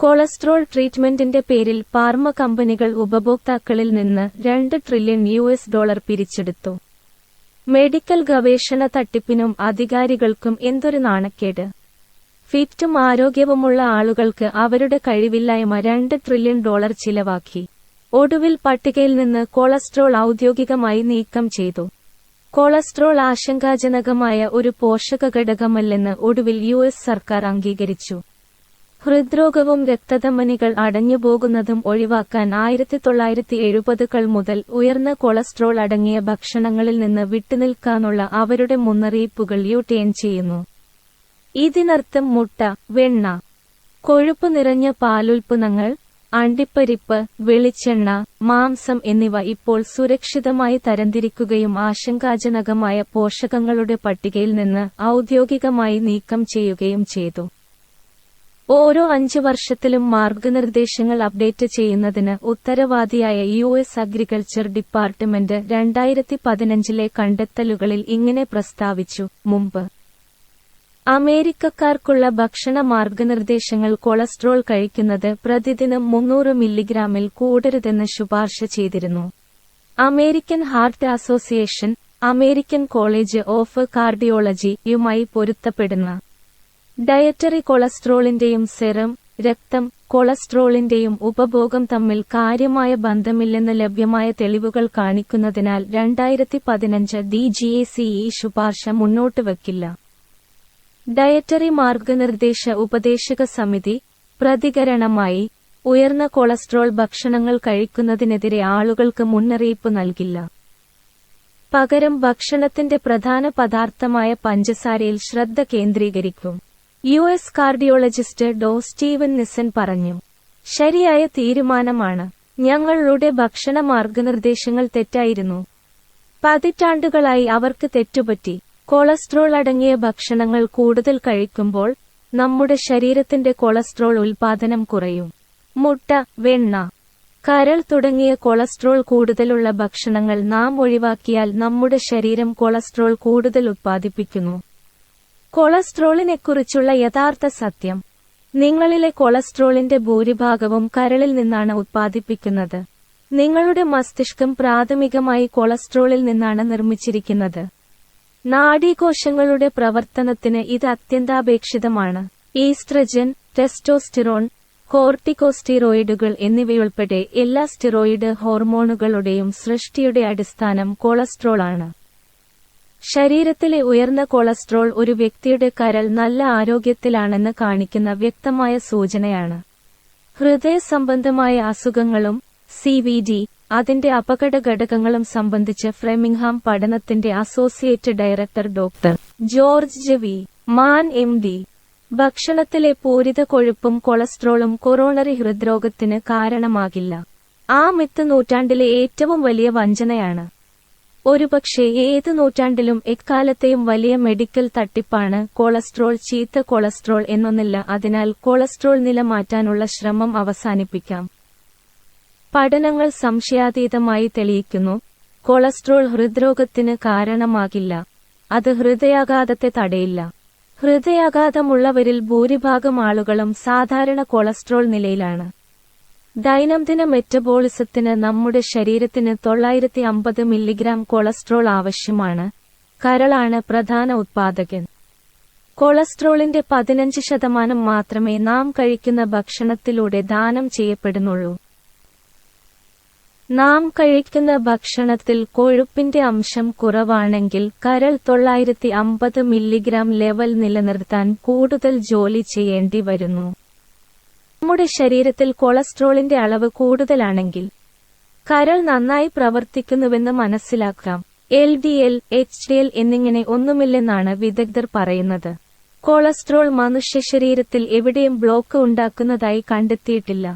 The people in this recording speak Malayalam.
കൊളസ്ട്രോൾ ട്രീറ്റ്മെന്റിന്റെ പേരിൽ ഫാർമ കമ്പനികൾ ഉപഭോക്താക്കളിൽ നിന്ന് രണ്ട് ട്രില്യൺ യു എസ് ഡോളർ പിരിച്ചെടുത്തു. മെഡിക്കൽ ഗവേഷണ തട്ടിപ്പിനും അധികാരികൾക്കും എന്തൊരു നാണക്കേട്. ഫിറ്റും ആരോഗ്യവുമുള്ള ആളുകൾക്ക് അവരുടെ കഴിവില്ലായ്മ രണ്ട് ട്രില്യൺ ഡോളർ ചിലവാക്കി. ഒടുവിൽ പട്ടികയിൽ നിന്ന് കൊളസ്ട്രോൾ ഔദ്യോഗികമായി നീക്കം ചെയ്തു. കൊളസ്ട്രോൾ ആശങ്കാജനകമായ ഒരു പോഷക ഘടകമല്ലെന്ന് ഒടുവിൽ യു സർക്കാർ അംഗീകരിച്ചു. ഹൃദ്രോഗവും രക്തധമനികൾ അടഞ്ഞുപോകുന്നതും ഒഴിവാക്കാൻ ആയിരത്തി തൊള്ളായിരത്തി എഴുപതുകൾ മുതൽ ഉയർന്ന കൊളസ്ട്രോൾ അടങ്ങിയ ഭക്ഷണങ്ങളിൽ നിന്ന് വിട്ടുനിൽക്കാനുള്ള അവരുടെ മുന്നറിയിപ്പുകൾ യൂട്ടേൺ ചെയ്യുന്നു. ഇതിനർത്ഥം മുട്ട വെണ്ണ കൊഴുപ്പ് നിറഞ്ഞ പാലുൽപ്പന്നങ്ങൾ അണ്ടിപ്പരിപ്പ് വെളിച്ചെണ്ണ മാംസം എന്നിവ ഇപ്പോൾ സുരക്ഷിതമായി തരംതിരിക്കുകയും ആശങ്കാജനകമായ പോഷകങ്ങളുടെ പട്ടികയിൽ നിന്ന് ഔദ്യോഗികമായി നീക്കം ചെയ്യുകയും ചെയ്തു. ഓരോ അഞ്ച് വർഷത്തിലും മാർഗനിർദ്ദേശങ്ങൾ അപ്ഡേറ്റ് ചെയ്യുന്നതിന് ഉത്തരവാദിയായ യു എസ് അഗ്രികൾച്ചർ ഡിപ്പാർട്ട്മെന്റ് രണ്ടായിരത്തി പതിനഞ്ചിലെ കണ്ടെത്തലുകളിൽ ഇങ്ങനെ പ്രസ്താവിച്ചു. മുമ്പ്. അമേരിക്കക്കാർക്കുള്ള ഭക്ഷണ മാർഗനിർദ്ദേശങ്ങൾ കൊളസ്ട്രോൾ കഴിക്കുന്നത് പ്രതിദിനം മുന്നൂറ് മില്ലിഗ്രാമിൽ കൂടരുതെന്ന് ശുപാർശ ചെയ്തിരുന്നു. American heart association American college of കാർഡിയോളജിയുമായി പൊരുത്തപ്പെടുന്ന ഡയറ്ററി കൊളസ്ട്രോളിന്റെയും സെറം രക്തം കൊളസ്ട്രോളിന്റെയും ഉപഭോഗം തമ്മിൽ കാര്യമായ ബന്ധമില്ലെന്ന് ലഭ്യമായ തെളിവുകൾ കാണിക്കുന്നതിനാൽ രണ്ടായിരത്തി പതിനഞ്ച് ഡി ജി എ സി ഇ ശുപാർശ മുന്നോട്ട് വയ്ക്കില്ല. ഡയറ്ററി മാർഗനിർദ്ദേശ ഉപദേശക സമിതി പ്രതികരണമായി ഉയർന്ന കൊളസ്ട്രോൾ ഭക്ഷണങ്ങൾ കഴിക്കുന്നതിനെതിരെ ആളുകൾക്ക് മുന്നറിയിപ്പ് നൽകില്ല. പകരം ഭക്ഷണത്തിന്റെ പ്രധാന പദാർത്ഥമായ പഞ്ചസാരയിൽ ശ്രദ്ധ കേന്ദ്രീകരിക്കും. U S cardiologist Dr Steven Nissen പറഞ്ഞു. ശരിയായ തീരുമാനമാണ്. ഞങ്ങളുടെ ഭക്ഷണ മാർഗനിർദ്ദേശങ്ങൾ തെറ്റായിരുന്നു. പതിറ്റാണ്ടുകളായി അവർക്ക് തെറ്റുപറ്റി. കൊളസ്ട്രോൾ അടങ്ങിയ ഭക്ഷണങ്ങൾ കൂടുതൽ കഴിക്കുമ്പോൾ നമ്മുടെ ശരീരത്തിന്റെ കൊളസ്ട്രോൾ ഉൽപാദനം കുറയും. മുട്ട വെണ്ണ. കരൾ തുടങ്ങിയ കൊളസ്ട്രോൾ കൂടുതലുള്ള ഭക്ഷണങ്ങൾ നാം ഒഴിവാക്കിയാൽ നമ്മുടെ ശരീരം കൊളസ്ട്രോൾ കൂടുതൽ ഉത്പാദിപ്പിക്കുന്നു. കൊളസ്ട്രോളിനെക്കുറിച്ചുള്ള യഥാർത്ഥ സത്യം. നിങ്ങളിലെ കൊളസ്ട്രോളിന്റെ ഭൂരിഭാഗവും കരളിൽ നിന്നാണ് ഉത്പാദിപ്പിക്കുന്നത്. നിങ്ങളുടെ മസ്തിഷ്കം പ്രാഥമികമായി കൊളസ്ട്രോളിൽ നിന്നാണ് നിർമ്മിച്ചിരിക്കുന്നത്. നാഡീകോശങ്ങളുടെ പ്രവർത്തനത്തിന് ഇത് അത്യന്താപേക്ഷിതമാണ്. ഈസ്ട്രജൻ ടെസ്റ്റോസ്റ്റിറോൺ കോർട്ടിക്കോസ്റ്റിറോയിഡുകൾ എന്നിവയുൾപ്പെടെ എല്ലാ സ്റ്റിറോയിഡ് ഹോർമോണുകളുടെയും സൃഷ്ടിയുടെ അടിസ്ഥാനം കൊളസ്ട്രോൾ ആണ് ശരീരത്തിലെ ഉയർന്ന കൊളസ്ട്രോൾ ഒരു വ്യക്തിയുടെ കരൾ നല്ല ആരോഗ്യത്തിലാണെന്ന് കാണിക്കുന്ന വ്യക്തമായ സൂചനയാണ്. ഹൃദയ സംബന്ധമായ അസുഖങ്ങളും സി വി ഡി അതിന്റെ അപകട ഘടകങ്ങളും സംബന്ധിച്ച് ഫ്രെമിംഗ്ഹാം പഠനത്തിന്റെ അസോസിയേറ്റ് ഡയറക്ടർ ഡോക്ടർ ജോർജ് ജെവി മാൻ എം ഡി ഭക്ഷണത്തിലെ പൂരിത കൊഴുപ്പും കൊളസ്ട്രോളും കൊറോണറി ഹൃദ്രോഗത്തിന് കാരണമാകില്ല. ആ മിത്ത് നൂറ്റാണ്ടിലെ ഏറ്റവും വലിയ വഞ്ചനയാണ്. ഒരുപക്ഷെ ഏത് നൂറ്റാണ്ടിലും എക്കാലത്തെയും വലിയ മെഡിക്കൽ തട്ടിപ്പാണ് കൊളസ്ട്രോൾ ചീത്ത കൊളസ്ട്രോൾ എന്നൊന്നില്ല. അതിനാൽ കൊളസ്ട്രോൾ നില മാറ്റാനുള്ള ശ്രമം അവസാനിപ്പിക്കാം. പഠനങ്ങൾ സംശയാതീതമായി തെളിയിക്കുന്നു. കൊളസ്ട്രോൾ ഹൃദ്രോഗത്തിന് കാരണമാകില്ല. അത് ഹൃദയാഘാതത്തെ തടയില്ല. ഹൃദയാഘാതമുള്ളവരിൽ ഭൂരിഭാഗം ആളുകളും സാധാരണ കൊളസ്ട്രോൾ നിലയിലാണ്. ദൈനംദിന മെറ്റബോളിസത്തിന് നമ്മുടെ ശരീരത്തിന് തൊള്ളായിരത്തി അമ്പത് മില്ലിഗ്രാം കൊളസ്ട്രോൾ ആവശ്യമാണ്. കരളാണ് പ്രധാന ഉത്പാദകൻ. കൊളസ്ട്രോളിന്റെ പതിനഞ്ച് ശതമാനം മാത്രമേ നാം കഴിക്കുന്ന ഭക്ഷണത്തിലൂടെ ദാനം ചെയ്യപ്പെടുന്നുള്ളൂ. നാം കഴിക്കുന്ന ഭക്ഷണത്തിൽ കൊഴുപ്പിന്റെ അംശം കുറവാണെങ്കിൽ കരൾ തൊള്ളായിരത്തി അമ്പത് മില്ലിഗ്രാം ലെവൽ നിലനിർത്താൻ കൂടുതൽ ജോലി ചെയ്യേണ്ടി വരുന്നു. നമ്മുടെ ശരീരത്തിൽ കൊളസ്ട്രോളിന്റെ അളവ് കൂടുതലാണെങ്കിൽ കരൾ നന്നായി പ്രവർത്തിക്കുന്നുവെന്ന് മനസ്സിലാക്കാം. L D L H D L എന്നിങ്ങനെ ഒന്നുമില്ലെന്നാണ് വിദഗ്ധർ പറയുന്നത്. കൊളസ്ട്രോൾ മനുഷ്യ ശരീരത്തിൽ എവിടെയും ബ്ലോക്ക് ഉണ്ടാക്കുന്നതായി കണ്ടെത്തിയിട്ടില്ല.